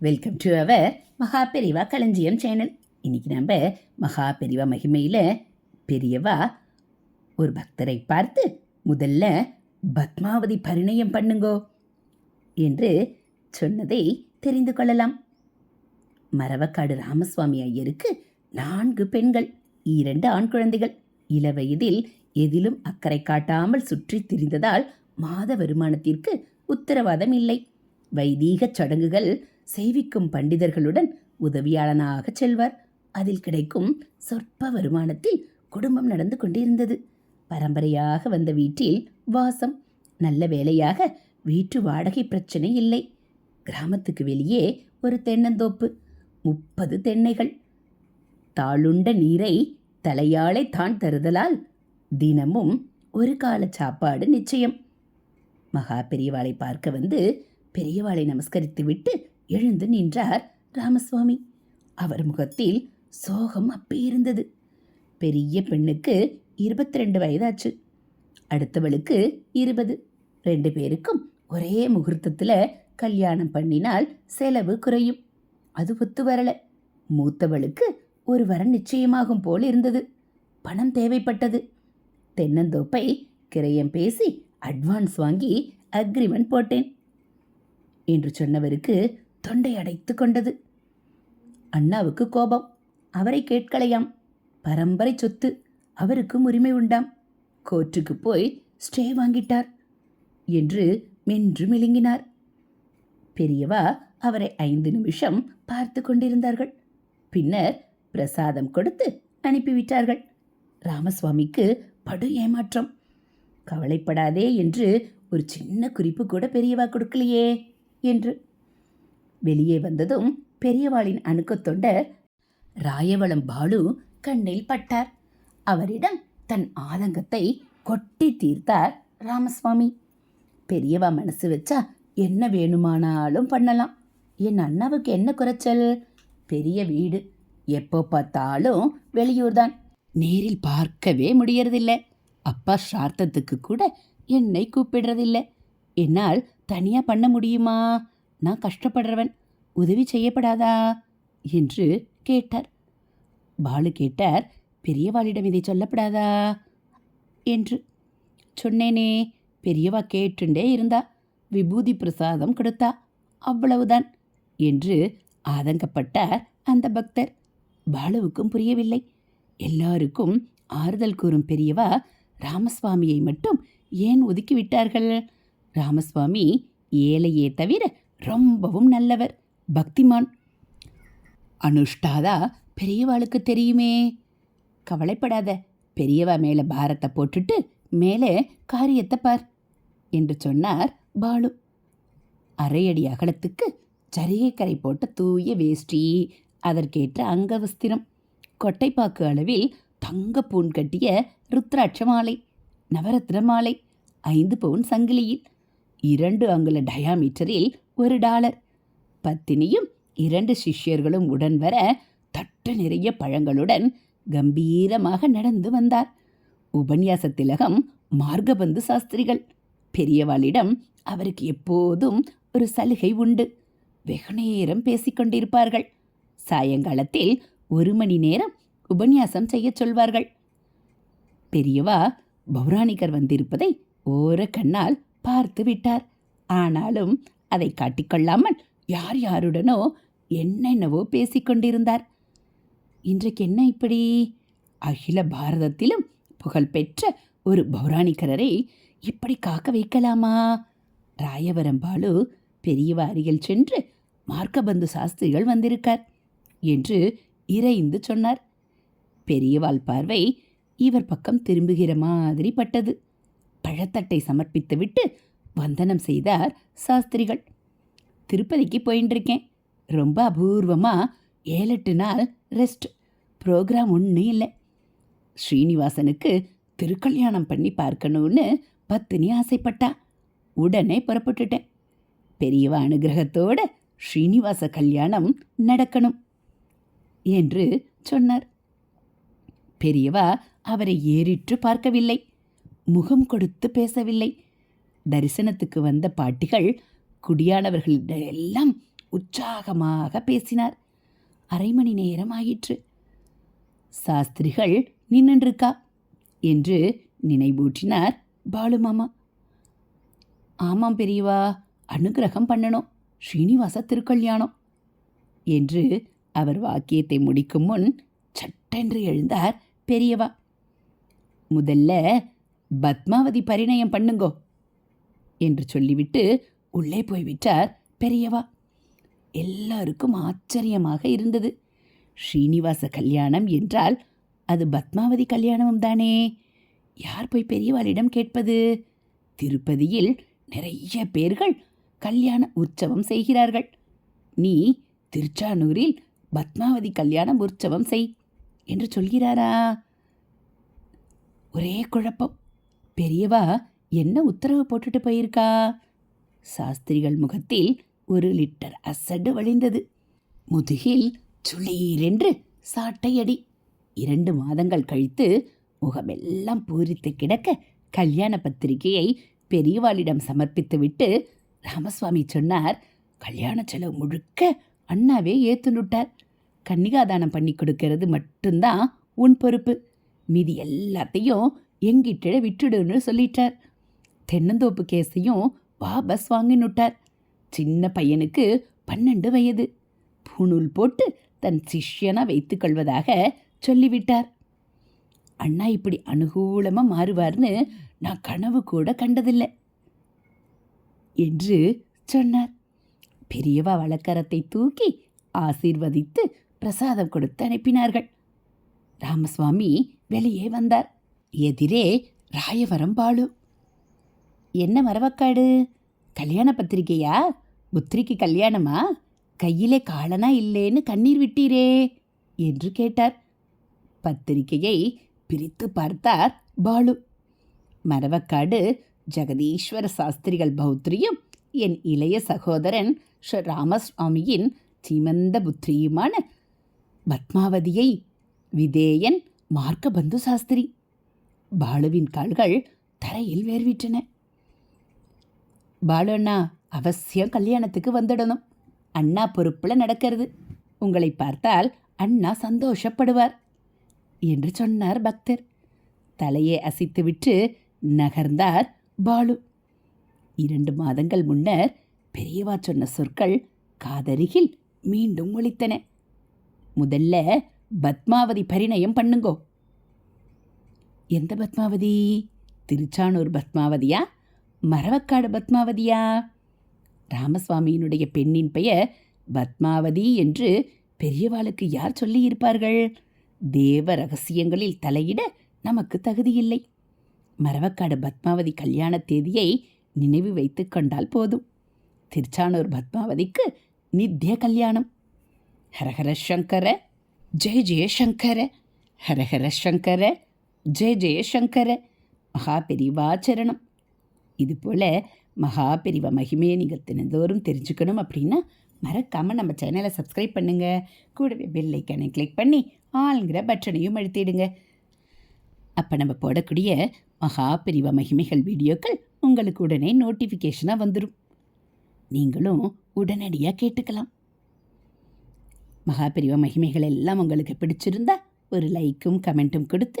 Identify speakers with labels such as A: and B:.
A: Welcome to our மகா பெரிவா களஞ்சியம் channel இன்னைக்கு நம்ம மகா பெரிவா மகிமையில் பெரியவா ஒரு பக்தரை பார்த்து முதல்ல பத்மாவதி பரிணயம் பண்ணுங்கோ என்று சொன்னதை தெரிந்து கொள்ளலாம். மரவக்காடு ராமசுவாமி ஐயருக்கு நான்கு பெண்கள் இரண்டு ஆண் குழந்தைகள். இளவயதில் எதிலும் அக்கறை காட்டாமல் சுற்றி திரிந்ததால் மாத வருமானத்திற்கு உத்தரவாதம் இல்லை. வைதீகச் சடங்குகள் செய்விக்கும் பண்டிதர்களுடன் உதவியாளனாக செல்வார். அதில் கிடைக்கும் சொற்ப வருமானத்தில் குடும்பம் நடந்து கொண்டிருந்தது. பரம்பரையாக வந்த வீட்டில் வாசம் நல்ல வேலையாக வீட்டு வாடகை பிரச்சனை இல்லை. கிராமத்துக்கு வெளியே ஒரு தென்னந்தோப்பு முப்பது தென்னைகள். தாளுண்ட நீரை தலையாளை தான் தருதலால் தினமும் ஒரு கால சாப்பாடு நிச்சயம். மகா பெரியவாளை பார்க்க வந்து பெரியவாளை நமஸ்கரித்துவிட்டு எழுந்து நின்றார் ராமசுவாமி. அவர் முகத்தில் சோகம் அப்பி இருந்தது. பெரிய பெண்ணுக்கு இருபத்தி ரெண்டு வயதாச்சு. அடுத்தவளுக்கு இருபது. ரெண்டு பேருக்கும் ஒரே முகூர்த்தத்தில் கல்யாணம் பண்ணினால் செலவு குறையும். அது ஒத்து வரல. மூத்தவளுக்கு ஒரு வரன் நிச்சயமாகும் போல் இருந்தது. பணம் தேவைப்பட்டது. தென்னந்தோப்பை கிரயம் பேசி அட்வான்ஸ் வாங்கி அக்ரிமெண்ட் போட்டேன். என்று சொன்னவருக்கு தொண்டை அடைத்து கொண்டது. அண்ணாவுக்கு கோபம். அவரை கேட்கலையாம். பரம்பரை சொத்து. அவருக்கும் உரிமை உண்டாம். கோர்ட்டுக்கு போய் ஸ்டே வாங்கிட்டார் என்று மென்று மிழுங்கினார். பெரியவா அவரை ஐந்து நிமிஷம் பார்த்து கொண்டிருந்தார்கள். பின்னர் பிரசாதம் கொடுத்து அனுப்பிவிட்டார்கள். ராமசுவாமிக்கு படு ஏமாற்றம். கவலைப்படாதே என்று ஒரு சின்ன குறிப்பு கூட பெரியவா கொடுக்கலையே என்று வெளியே வந்ததும் பெரியவாளின் அணுக்கத் தொண்டர் ராயவளம் பாலு கண்ணில் பட்டார். அவரிடம் தன் ஆதங்கத்தை கொட்டி தீர்த்தார் ராமசுவாமி. பெரியவா மனசு வச்சா என்ன வேணுமானாலும் பண்ணலாம். என் அண்ணாவுக்கு என்ன குறைச்சல்? பெரிய வீடு. எப்போ பார்த்தாலும் வெளியூர் தான் நேரில் பார்க்கவே முடியறதில்லை. அப்பா சார்த்தத்துக்கு கூட என்னை கூப்பிடுறதில்லை. என்னால் தனியாக பண்ண முடியுமா? நான் கஷ்டப்படுறவன் உதவி செய்யப்படாதா? என்று கேட்டார். பாலு கேட்டார் பெரியவாளிடம் இதை சொல்லப்படாதா? என்று. சொன்னேனே பெரியவா கேட்டுண்டே இருந்தா விபூதி பிரசாதம் கொடுத்தா அவ்வளவுதான் என்று ஆதங்கப்பட்டார் அந்த பக்தர். பாலுவுக்கும் புரியவில்லை. எல்லாருக்கும் ஆறுதல் கூறும் பெரியவா ராமசுவாமியை மட்டும் ஏன் ஒதுக்கிவிட்டார்கள் ராமசுவாமி ஏழையே தவிர ரொம்பவும் நல்லவர். பக்திமான். அனுஷ்டாதா பெரியவாளுக்கு தெரியுமே. கவலைப்படாத பெரியவா மேலே பாரத்தை போட்டுட்டு மேலே காரியத்தை பார் என்று சொன்னார் பாலு. அரையடி அகலத்துக்கு கரை போட்ட தூய வேஷ்டி அதற்கேற்ற அங்கவஸ்திரம் கொட்டைப்பாக்கு அளவில் தங்க பூன் கட்டிய ருத்ராட்ச மாலை நவரத்ன மாலை ஐந்து பவுன் சங்கிலியில் இரண்டு அங்குல டயாமீட்டரில் ஒரு டாலர். பத்தினியும் இரண்டு சிஷ்யர்களும் உடன் வர தட்டு நிறைய பழங்களுடன் கம்பீரமாக நடந்து வந்தார். உபன்யாச திலகம் மார்கபந்து சாஸ்திரிகள். பெரியவாளிடம் அவருக்கு எப்போதும் ஒரு சலுகை உண்டு. வெகு நேரம் பேசிக்கொண்டிருப்பார்கள் சாயங்காலத்தில் ஒரு மணி நேரம் உபன்யாசம் செய்யச் சொல்வார்கள். பெரியவா பௌராணிகர் வந்திருப்பதை ஓர கண்ணால் பார்த்து விட்டார். ஆனாலும் அதை காட்டிக்கொள்ளாமல் யார் யாருடனோ என்னென்னவோ பேசிக்கொண்டிருந்தார் இன்றைக்கு என்ன இப்படி? அகில பாரதத்திலும் புகழ்பெற்ற ஒரு பௌராணிகரரை இப்படி காக்க வைக்கலாமா? ராயவரம் பாலு பெரியவா அருகில் சென்று மார்க்கபந்து சாஸ்திரிகள் வந்திருக்கார் என்று இறைந்து சொன்னார். பெரியவாள் பார்வை இவர் பக்கம் திரும்புகிற மாதிரி பட்டது. பழத்தட்டை சமர்ப்பித்துவிட்டு வந்தனம் செய்தார் சாஸ்திரிகள். திருப்பதிக்கு போயின்ட்டுருக்கேன் ரொம்ப அபூர்வமாக ஏழெட்டு நாள் ரெஸ்ட். ப்ரோக்ராம் ஒன்றும் இல்லை. ஸ்ரீனிவாசனுக்கு திருக்கல்யாணம் பண்ணி பார்க்கணும்னு பத்தினி ஆசைப்பட்டா. உடனே புறப்பட்டுட்டேன். பெரியவா அனுகிரகத்தோட ஸ்ரீனிவாச கல்யாணம் நடக்கணும் என்று சொன்னார். பெரியவா அவரை ஏறிற்று பார்க்கவில்லை. முகம் கொடுத்து பேசவில்லை. தரிசனத்துக்கு வந்த பாட்டிகள் குடியானவர்களிடெல்லாம் உற்சாகமாக பேசினார். அரை மணி நேரம் ஆயிற்று. சாஸ்திரிகள் நின்றுருக்கா என்று நினைவூட்டினார் பாலு மாமா. ஆமாம் பெரியவா அனுகிரகம் பண்ணணும். ஸ்ரீனிவாச திருக்கல்யாணம். என்று அவர் வாக்கியத்தை முடிக்கும் முன் சட்டென்று எழுந்தார் பெரியவா. முதல்ல பத்மாவதி பரிணயம் பண்ணுங்கோ என்று சொல்லிவிட்டு உள்ளே போய்விட்டார் பெரியவா. எல்லாருக்கும் ஆச்சரியமாக இருந்தது. ஸ்ரீனிவாச கல்யாணம் என்றால் அது பத்மாவதி கல்யாணமும் தானே? யார் போய் பெரியவாளிடம் கேட்பது? திருப்பதியில் நிறைய பேர்கள் கல்யாண உற்சவம் செய்கிறார்கள். நீ திருச்சானூரில் பத்மாவதி கல்யாணம் உற்சவம் செய் என்று சொல்கிறாரா? ஒரே குழப்பம். பெரியவா என்ன உத்தரவு போட்டுட்டு போயிருக்கா? சாஸ்திரிகள் முகத்தில் ஒரு லிட்டர் அசடு வழிந்தது. முதுகில் சுளீரென்று சாட்டையடி. இரண்டு மாதங்கள் கழித்து முகமெல்லாம் பூரித்து கிடக்க கல்யாண பத்திரிகையை பெரியவாளிடம் சமர்ப்பித்துவிட்டு ராமசுவாமி சொன்னார் கல்யாண செலவு முழுக்க அண்ணாவே ஏத்துனுட்டார் கன்னிகாதானம் பண்ணி கொடுக்கறது மட்டும்தான் உன் பொறுப்பு. மீதி எல்லாத்தையும் எங்கிட்ட விட்டுடுன்னு சொல்லிட்டார். தென்னந்தோப்பு கேஸையும் வாபஸ் வாங்கினுட்டார். சின்ன பையனுக்கு பன்னெண்டு வயது. பூணூல் போட்டு தன் சிஷ்யனா வைத்துக்கொள்வதாக சொல்லிவிட்டார். அண்ணா இப்படி அனுகூலமாக மாறுவார்னு நான் கனவு கூட கண்டதில்லை என்று சொன்னார். பெரியவா வழக்கரத்தை தூக்கி ஆசீர்வதித்து பிரசாதம் கொடுத்து அனுப்பினார்கள். ராமசுவாமி வெளியே வந்தார். எதிரே ராயவரம் பாலு. என்ன மரவக்காடு? கல்யாண பத்திரிகையா? புத்திரிக்கு கல்யாணமா? கையிலே காலனா இல்லேன்னு கண்ணீர் விட்டீரே என்று கேட்டார். பத்திரிகையை பிரித்து பார்த்தார் பாலு. மரவக்காடு ஜெகதீஸ்வர சாஸ்திரிகள் பௌத்ரியும் என் இளைய சகோதரன் ஸ்ரீ ராமசுவாமியின் சீமந்த புத்திரியுமான பத்மாவதியை விதேயன் மார்க்கபந்து சாஸ்திரி. பாலுவின் கால்கள் தரையில் வேர்விட்டன. பாலு அண்ணா அவசியம் கல்யாணத்துக்கு வந்துடணும். அண்ணா பொறுப்பில் நடக்கிறது. உங்களை பார்த்தால் அண்ணா சந்தோஷப்படுவார் என்று சொன்னார் பக்தர். தலையை அசைத்துவிட்டு நகர்ந்தார் பாலு. இரண்டு மாதங்கள் முன்னர் பெரியவா சொன்ன சொற்கள் காதருகில் மீண்டும் ஒழித்தன முதல்ல பத்மாவதி பரிணயம் பண்ணுங்கோ. எந்த பத்மாவதி? திருச்சானூர் பத்மாவதியா? மரவக்காடு பத்மாவதியா? ராமசுவாமியினுடைய பெண்ணின் பெயர் பத்மாவதி என்று பெரியவாளுக்கு யார் சொல்லியிருப்பார்கள்? தேவ ரகசியங்களில் தலையிட நமக்கு தகுதியில்லை. மரவக்காடு பத்மாவதி கல்யாண தேதியை நினைவு வைத்து கொண்டால் போதும். திருச்சானூர் பத்மாவதிக்கு நித்திய கல்யாணம். ஹரஹர சங்கர ஜெய ஜெயசங்கர ஹரஹர சங்கர ஜெய ஜெயசங்கர மகா பெரிவாச்சரணம் இதுபோல் மகா பெரிவ மகிமையை நீங்கள் தினந்தோறும் தெரிஞ்சுக்கணும் அப்படின்னா மறக்காமல் நம்ம சேனலை சப்ஸ்கிரைப் பண்ணுங்கள் கூடவே பெல் ஐக்கானை கிளிக் பண்ணி ஆளுங்கிற பட்டனையும் அழுத்திடுங்க. அப்போ நம்ம போடக்கூடிய மகாபெரிவ மகிமைகள் வீடியோக்கள் உங்களுக்கு உடனே நோட்டிஃபிகேஷனாக வந்துடும் நீங்களும் உடனடியாக கேட்டுக்கலாம். மகாபெரிவ மகிமைகள் எல்லாம் உங்களுக்கு பிடிச்சிருந்தா ஒரு லைக்கும் கமெண்ட்டும் கொடுத்து